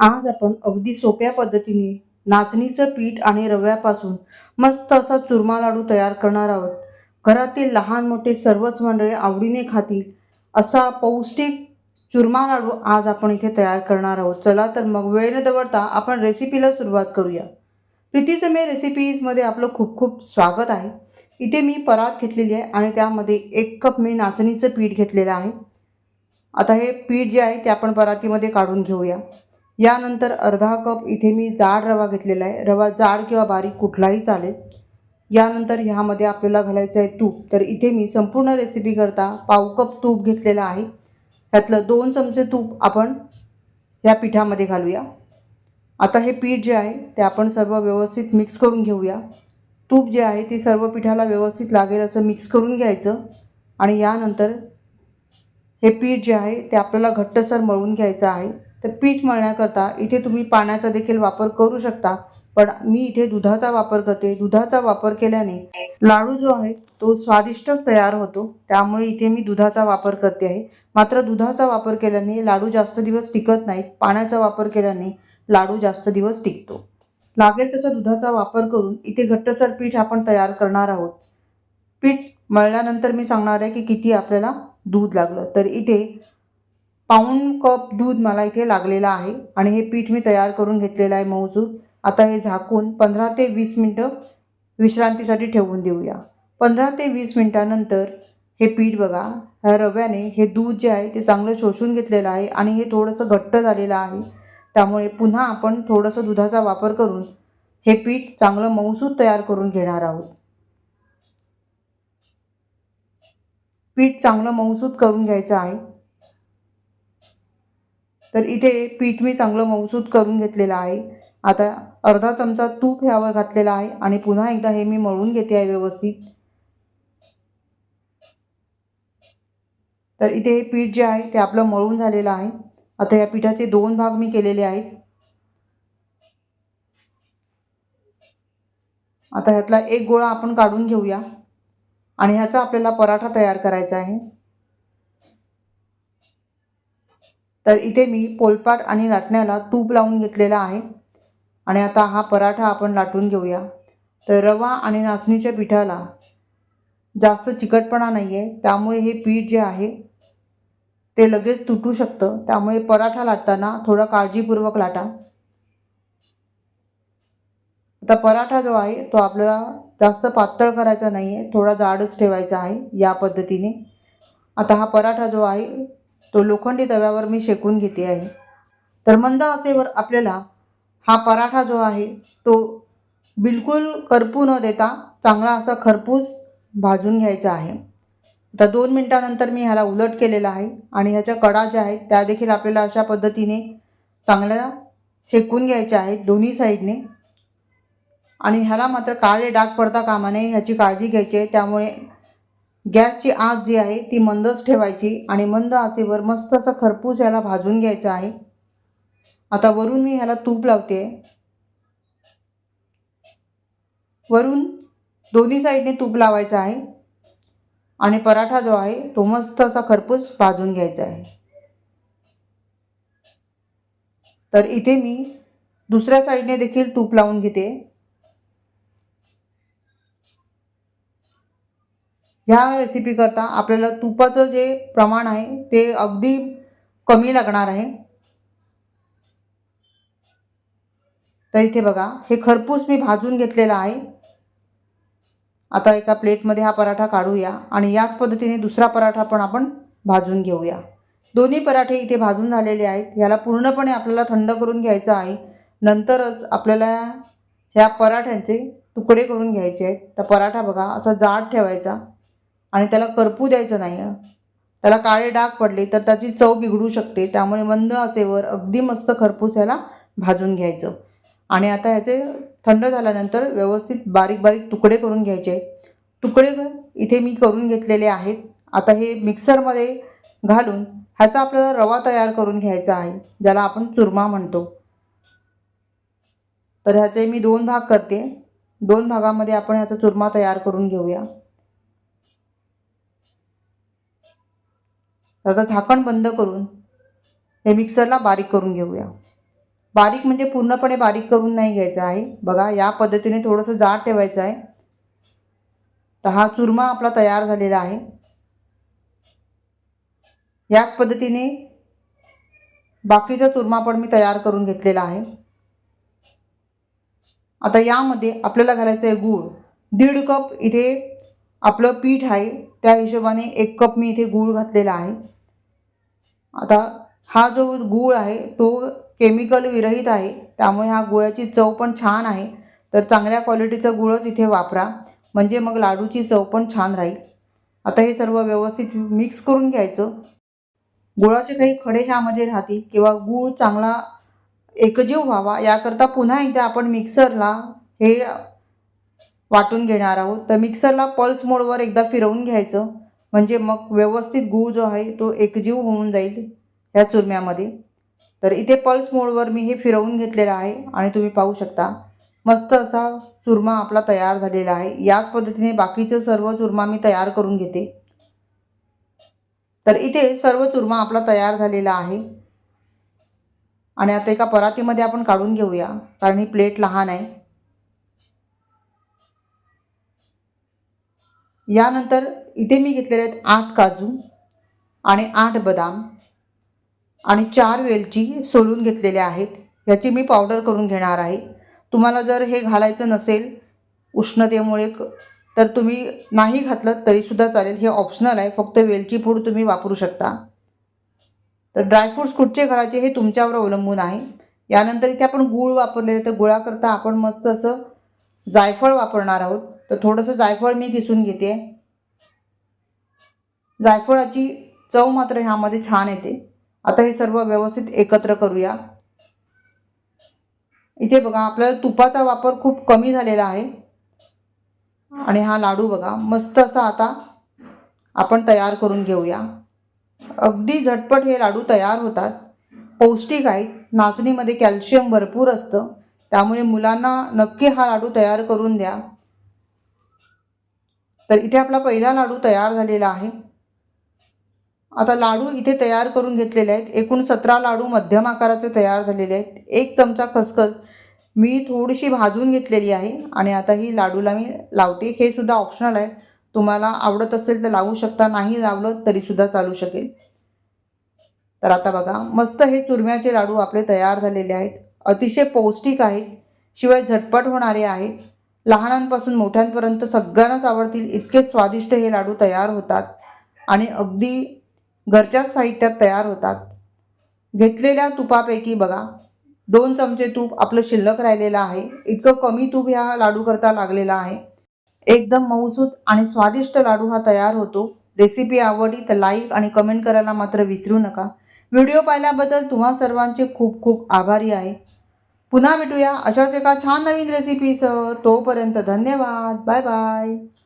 आज आपण अगदी सोप्या पद्धतीने नाचणीचं पीठ आणि रव्यापासून मस्त असा चुरमा लाडू तयार करणार आहोत. घरातील लहान मोठे सर्वच मंडळी आवडीने खातील असा पौष्टिक चुरमा लाडू आज आपण इथे तयार करणार आहोत. चला तर मग वेळ न दवडता आपण रेसिपीला सुरुवात करूया. प्रीतीसमय रेसिपीजमध्ये आपलं खूप खूप स्वागत आहे. इथे मी परात घेतलेली आहे आणि त्यामध्ये एक कप मी नाचणीचं पीठ घेतलेलं आहे. आता हे पीठ जे आहे ते आपण परातीमध्ये काढून घेऊया. यानंतर अर्धा कप इथे मी जाड रवा घेतलेला आहे. रवा जाड किंवा बारीक कुठलाही चालेल. यानंतर ह्यामध्ये आपल्याला घालायचं आहे तूप. तर इथे मी संपूर्ण रेसिपीकरता पाव कप तूप घेतलेलं आहे. ह्यातलं दोन चमचे तूप आपण ह्या पिठामध्ये घालूया. आता हे पीठ जे आहे ते आपण सर्व व्यवस्थित मिक्स करून घेऊया. तूप जे आहे ते सर्व पिठाला व्यवस्थित लागेल असं मिक्स करून घ्यायचं. आणि यानंतर हे पीठ जे आहे ते आपल्याला घट्टसर मळून घ्यायचं आहे. तर पीठ मळण्याकरता इथे तुम्ही पाण्याचा देखील वापर करू शकता. पण मी इथे दुधाचा वापर करते. दुधाचा वापर केल्याने लाडू जो आहे तो स्वादिष्टच तयार होतो. त्यामुळे इथे मी दुधाचा वापर करते आहे. मात्र दुधाचा वापर केल्याने लाडू जास्त दिवस टिकत नाहीत. पाण्याचा वापर केल्याने लाडू जास्त दिवस टिकतो. लागेल तसा दुधाचा वापर करून इथे घट्टसर पीठ आपण तयार करणार आहोत. पीठ मळल्यानंतर मी सांगणार आहे की किती आपल्याला दूध लागलं. तर इथे पाऊण कप दूध मला इथे लागलेलं आहे आणि हे पीठ मी तयार करून घेतलेलं आहे मऊसूद आता हे झाकून पंधरा ते वीस मिनटं विश्रांतीसाठी ठेवून देऊया. पंधरा ते वीस मिनटानंतर हे पीठ बघा ह्या रव्याने हे दूध जे आहे ते चांगलं शोषून घेतलेलं आहे आणि हे थोडंसं घट्ट झालेलं आहे. त्यामुळे पुन्हा आपण थोडंसं दुधाचा वापर करून हे पीठ चांगलं मऊसूद तयार करून घेणार आहोत. पीठ चांगलं मऊसूद करून घ्यायचं आहे. तर इथे पीठ मी चांगलं मऊसूद करून घेतलेलं आहे. आता अर्धा चमचा तूप ह्यावर घातलेला आहे आणि पुन्हा एकदा हे मी मळून घेते आहे व्यवस्थित. तर इथे हे पीठ जे आहे ते आपलं मळून झालेलं आहे. आता या पिठाचे दोन भाग मी केलेले आहेत. आता ह्यातला एक गोळा आपण काढून घेऊया. आणि ह्याचा आपल्याला पराठा तयार करायचा आहे. तर इथे मी पोलपाट आणि लाटण्याला तूप लावून घेतलेला आहे. आणि आता हा पराठा आपण लाटून घेऊया. तर रवा आणि नाचणीच्या पिठाला जास्त चिकटपणा नाही आहे त्यामुळे हे पीठ जे आहे ते लगेच तुटू शकतं. त्यामुळे पराठा लाटताना थोडा काळजीपूर्वक लाटा. आता पराठा जो आहे तो आपल्याला जास्त पातळ करायचा नाही आहे थोडा जाडच ठेवायचा आहे या पद्धतीने. आता हा पराठा जो आहे तो लोखंडी तव्यावर मी शेकून घेते आहे. तर मंद आचेवर आपल्याला हा पराठा जो आहे तो बिलकुल करपू न देता चांगला असा खरपूस भाजून घ्यायचा आहे. आता दोन मिनटानंतर मी ह्याला उलट केलेला आहे आणि ह्याच्या कडा ज्या आहेत त्या देखील आपल्याला अशा पद्धतीने चांगल्या शेकून घ्यायच्या आहेत दोन्ही साईडने. आणि ह्याला मात्र काळे डाग पडता कामा नये ह्याची काळजी घ्यायची आहे. त्यामुळे गॅसची आग जी आहे ती मंदच ठेवायची आणि मंद आचेवर मस्त असं खरपूस ह्याला भाजून घ्यायचं आहे. आता वरून मी ह्याला तूप लावते. वरून दोन्ही साईडने तूप लावायचं आहे. आणि पराठा जो आहे तो मस्त असा खरपूस भाजून घ्यायचा आहे. तर इथे मी दुसऱ्या साईडने देखील तूप लावून घेते. ह्या रेसिपीकरता आपल्याला तुपाचं जे प्रमाण आहे ते अगदी कमी लागणार आहे. तर इथे बघा हे खरपूस मी भाजून घेतलेलं आहे. आता एका प्लेटमध्ये हा पराठा काढूया आणि याच पद्धतीने दुसरा पराठा पण आपण भाजून घेऊया. दोन्ही पराठे इथे भाजून झालेले आहेत. ह्याला पूर्णपणे आपल्याला थंड करून घ्यायचं आहे. नंतरच आपल्याला ह्या पराठ्यांचे तुकडे करून घ्यायचे आहेत. तर पराठा बघा असा जाड ठेवायचा. आणि त्याला करपू द्यायचं नाही त्याला काळे डाग पडले तर त्याची चव बिघडू शकते. त्यामुळे मंद आचेवर अगदी मस्त खरपूस ह्याला भाजून घ्यायचं. आणि आता ह्याचे थंड झाल्यानंतर व्यवस्थित बारीक बारीक तुकडे करून घ्यायचे. तुकडे इथे मी करून घेतलेले आहेत. आता हे मिक्सरमध्ये घालून ह्याचा आपल्याला रवा तयार करून घ्यायचा आहे ज्याला आपण चुरमा म्हणतो. तर ह्याचे मी दोन भाग करते. दोन भागामध्ये आपण ह्याचा चुरमा तयार करून घेऊया. आता झाकण बंद करून हे मिक्सरला बारीक करून घेऊया. बारीक म्हणजे पूर्णपणे बारीक करून नाही घ्यायचं आहे. बघा या पद्धतीने थोडंसं जाड ठेवायचं आहे. तर हा चुरमा आपला तयार झालेला आहे. याच पद्धतीने बाकीचा चुरमा पण मी तयार करून घेतलेला आहे. आता यामध्ये आपल्याला घालायचं आहे गूळ. दीड कप इथे आपलं पीठ आहे. त्या हिशोबाने एक कप मी इथे गूळ घातलेला आहे. आता हा जो गूळ आहे तो केमिकल विरहित आहे त्यामुळे हा गुळाची चव पण छान आहे. तर चांगल्या क्वालिटीचा गुळच इथे वापरा. म्हणजे मग लाडूची चव पण छान राहील. आता हे सर्व व्यवस्थित मिक्स करून घ्यायचं. गुळाचे काही खडे ह्यामध्ये राहतील किंवा गूळ चांगला एकजीव व्हावा याकरता पुन्हा एकदा आपण मिक्सरला हे वाटून घेणार आहोत. तर मिक्सरला पल्स मोडवर एकदा फिरवून घ्यायचं. म्हणजे मग व्यवस्थित गूळ जो आहे तो एकजीव होऊन जाईल ह्या चुरम्यामध्ये. तर इथे पल्स मोडवर मी हे फिरवून घेतलेलं आहे आणि तुम्ही पाहू शकता मस्त असा चुरमा आपला तयार झालेला आहे. याच पद्धतीने बाकीचं सर्व चुरमा मी तयार करून घेते. तर इथे सर्व चुरमा आपला तयार झालेला आहे. आणि आता एका परातीमध्ये आपण काढून घेऊया कारण ही प्लेट लहान आहे. यानंतर इथे मी घेतलेले आहेत आठ काजू आणि आठ बदाम आणि चार वेलची सोलून घेतलेल्या आहेत. ह्याची मी पावडर करून घेणार आहे. तुम्हाला जर हे घालायचं नसेल उष्णतेमुळे क- तर तुम्ही नाही घातलं तरीसुद्धा चालेल. हे ऑप्शनल आहे. फक्त वेलची पूड तुम्ही वापरू शकता. तर ड्रायफ्रूट्स कुठचे घालायचे हे तुमच्यावर अवलंबून आहे. यानंतर इथे आपण गूळ वापरलेले तर गुळाकरता आपण मस्त असं जायफळ वापरणार आहोत. तर थोडंसं जायफळ मी किसून घेते. जायफळाची चव मात्र ह्यामध्ये छान येते. आता हे सर्व व्यवस्थित एकत्र करूया. इथे बघा आपल्याला तुपाचा वापर खूप कमी झालेला आहे. आणि हा लाडू बघा मस्त असा आता आपण तयार करून घेऊया. अगदी झटपट हे लाडू तयार होतात. पौष्टिक आहेत. नाचणीमध्ये कॅल्शियम भरपूर असतं. त्यामुळे मुलांना नक्की हा लाडू तयार करून द्या. तर इथे आपला पहिला लाडू तयार झालेला आहे. आता लाडू इथे तयार करून घेतलेले आहेत. एकूण सतरा लाडू मध्यम आकाराचे तयार झालेले आहेत. एक चमचा खसखस मी थोडीशी भाजून घेतलेली आहे आणि आता ही लाडूला मी लावते. हे सुद्धा ऑप्शनल आहे. तुम्हाला आवडत असेल तर लावू शकता नाही लावलं तरीसुद्धा चालू शकेल. तर आता बघा मस्त हे चुरम्याचे लाडू आपले तयार झालेले आहेत. अतिशय पौष्टिक आहेत. शिवाय झटपट होणारे आहेत. लहानांपासून मोठ्यांपर्यंत सगळ्यांनाच आवडतील इतके स्वादिष्ट हे लाडू तयार होतात आणि अगदी घरच्याच साहित्यात तयार होतात. घेतलेल्या तुपापैकी बघा दोन चमचे तूप आपलं शिल्लक राहिलेलं आहे इतकं कमी तूप ह्या लाडूकरता लागलेला आहे. एकदम मऊसूत आणि स्वादिष्ट लाडू हा तयार होतो. रेसिपी आवडली तर लाईक आणि कमेंट करायला मात्र विसरू नका. व्हिडिओ पाहिल्याबद्दल तुम्हा सर्वांचे खूप खूप आभारी आहे. पुन्हा भेटूया. अशाच एका छान नवीन रेसिपीसह तोपर्यंत धन्यवाद. Bye bye